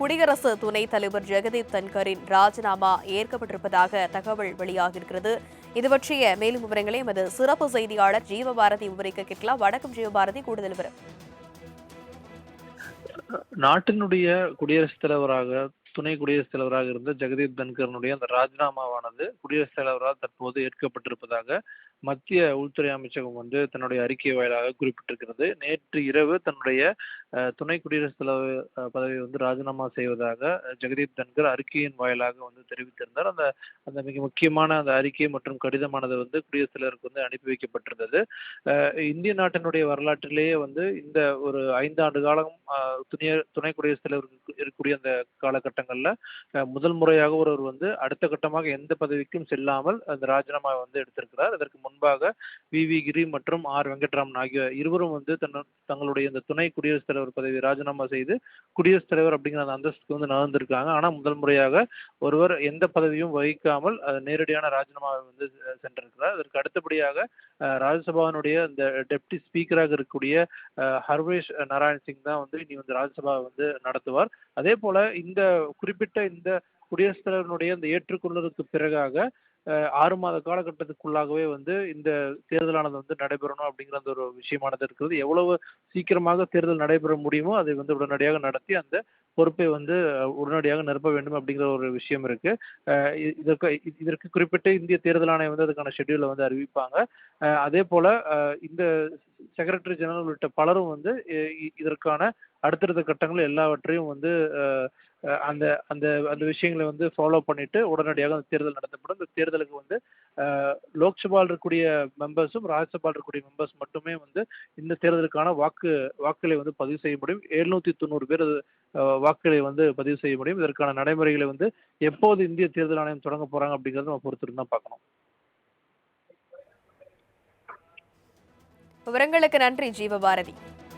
குடியரசு துணைத் தலைவர் ஜெகதீப் தன்கரின் ராஜினாமா ஏற்கப்பட்டிருப்பதாக தகவல் வெளியாகியிருக்கிறது. இது பற்றிய மேலும் விவரங்களை எமது சிறப்பு செய்தியாளர் ஜீவபாரதி விவரிக்க கேட்கலாம். வணக்கம் ஜீவபாரதி கூடுதல் விவரம். நாட்டினுடைய குடியரசுத் தலைவராக துணை குடியரசுத் தலைவராக இருந்த ஜெகதீப் தன்கரனுடைய அந்த ராஜினாமாவானது குடியரசுத் தலைவரால் தற்போது ஏற்கப்பட்டிருப்பதாக மத்திய உள்துறை அமைச்சகம் வந்து தன்னுடைய அறிக்கை வாயிலாக குறிப்பிட்டிருக்கிறது. நேற்று இரவு தன்னுடைய துணை குடியரசுத் தலைவர் பதவியை வந்து ராஜினாமா செய்வதாக ஜெகதீப் தன்கர் அறிக்கையின் வாயிலாக வந்து தெரிவித்திருந்தார். அந்த அந்த மிக முக்கியமான அந்த அறிக்கை மற்றும் கடிதமானது வந்து குடியரசுத் தலைவருக்கு வந்து அனுப்பி வைக்கப்பட்டிருந்தது. இந்திய நாட்டினுடைய வரலாற்றிலேயே வந்து இந்த ஒரு ஐந்தாண்டு காலம் துணை துணை குடியரசுத் தலைவருக்கு இருக்கக்கூடிய அந்த காலகட்டங்களில் முதல் முறையாக ஒருவர் வந்து அடுத்த கட்டமாக எந்த பதவிக்கும் செல்லாமல் அந்த ராஜினாமா வந்து எடுத்திருக்கிறார். அதற்கு முன்பாக வி. வி. கிரி மற்றும் ஆர். வெங்கட்ராமன் ஆகிய இருவரும் வந்து தன் தங்களுடைய இந்த துணை குடியரசுத் தலைவர் பதவியை ராஜினாமா செய்து குடியரசுத் தலைவர் அப்படிங்கிற அந்த அந்தஸ்துக்கு வந்து நகர்ந்திருக்காங்க. ஆனால் முதல் முறையாக ஒருவர் எந்த பதவியும் வகிக்காமல் நேரடியான ராஜினாமாவை வந்து செ- சென்றிருக்கிறார். அதற்கு அடுத்தபடியாக ராஜ்யசபாவினுடைய இந்த டெப்டி ஸ்பீக்கராக இருக்கக்கூடிய ஹர்வேஷ் நாராயண் சிங் தான் வந்து இனி வந்து ராஜ்யசபா வந்து நடத்துவார். அதே போல இந்த குறிப்பிட்ட இந்த குடியரசுத் தலைவரினுடைய அந்த ஏற்றுக்கொள்வதற்கு பிறகாக அஹ், ஆறு மாத காலகட்டத்துக்குள்ளாகவே வந்து இந்த தேர்தலானது வந்து நடைபெறணும் அப்படிங்கிற அந்த ஒரு விஷயமானது இருக்கிறது. எவ்வளவு சீக்கிரமாக தேர்தல் நடைபெற முடியுமோ அதை வந்து உடனடியாக நடத்தி அந்த பொறுப்பை வந்து உடனடியாக நிரப்ப வேண்டும் அப்படிங்கிற ஒரு விஷயம் இருக்கு. இதற்கு இதற்கு குறிப்பிட்டு இந்திய தேர்தல் ஆணையம் வந்து அதுக்கான ஷெட்யூலை வந்து அறிவிப்பாங்க. அதே போல இந்த செக்ரட்டரி ஜெனரல் உள்ளிட்ட பலரும் வந்து இதற்கான அடுத்தடுத்த கட்டங்கள் எல்லாவற்றையும் வந்து அந்த அந்த அந்த விஷயங்களை வந்து ஃபாலோ பண்ணிட்டு உடனடியாக அந்த தேர்தல் நடத்தப்படும். இந்த தேர்தலுக்கு வந்து லோக்சபால் லோக்சபாவில் இருக்கக்கூடிய மெம்பர்ஸும் ராஜ்யசபாவில் இருக்கக்கூடிய மெம்பர்ஸ் மட்டுமே வந்து இந்த தேர்தலுக்கான வாக்கு வாக்குகளை வந்து பதிவு செய்ய முடியும் எழுநூத்தி தொண்ணூறு பேர் வாக்குகளை வந்து பதிவு செய்ய முடியும். இதற்கான நடைமுறைகளை வந்து எப்போது இந்திய தேர்தல் ஆணையம் தொடங்க போறாங்க அப்படிங்கறத நம்ம பொறுத்திருந்து தான் பார்க்கணும். விவரங்களுக்கு நன்றி ஜீவபாரதி.